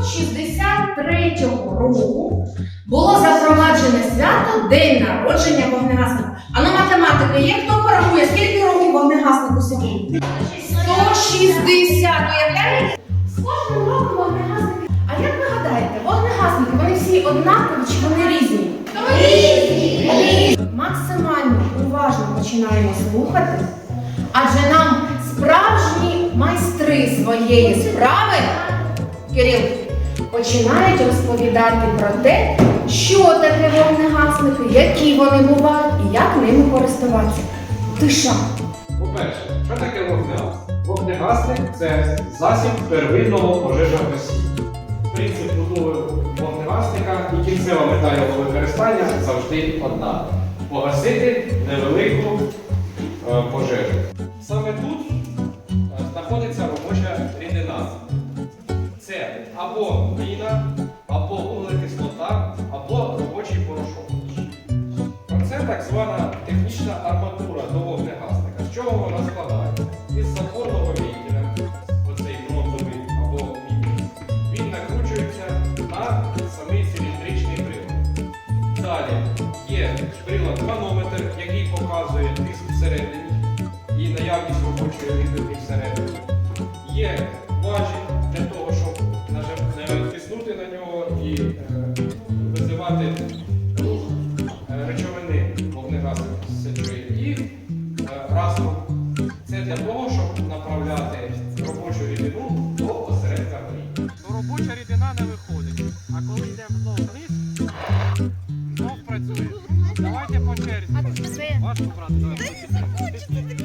1963 року було запроваджене свято День народження вогнегасника. А на математики є хто порахує, скільки років вогнегаснику сьогодні? 160, уявляєте? З кожним роком вогнегасники. А як ви гадаєте, вогнегасники, вони всі однакові чи вони різні? Різні! Максимально уважно починаємо слухати, адже нам справжні майстри своєї справи, Кирил, починають розповідати про те, що таке вогнегасники, які вони бувають і як ними користуватися. Тиша. По-перше, що таке вогнегасник? Вогнегасник це засіб первинного пожежогасіння. Принцип будови вогнегасника і кінцева мета його використання завжди одна погасити або міна, або вуглекислота, або робочий порошок. Оце так звана технічна арматура до вогнегасника. З чого вона складається? Із запорного вентиля, оцей бронзовий або мідний, він накручується на самий циліндричний прилад. Далі є прилад манометр, який показує тиск всередині і наявність робочої рідини всередині. Є важіль тиснути на нього і е, визивати рух речовини вогнегасних сечової і е, разом. Це для того, щоб направляти робочу рідину до осередка горі. То робоча рідина не виходить, а коли йде вновь вниз, знов працює. Давайте по черзі. Важко брати.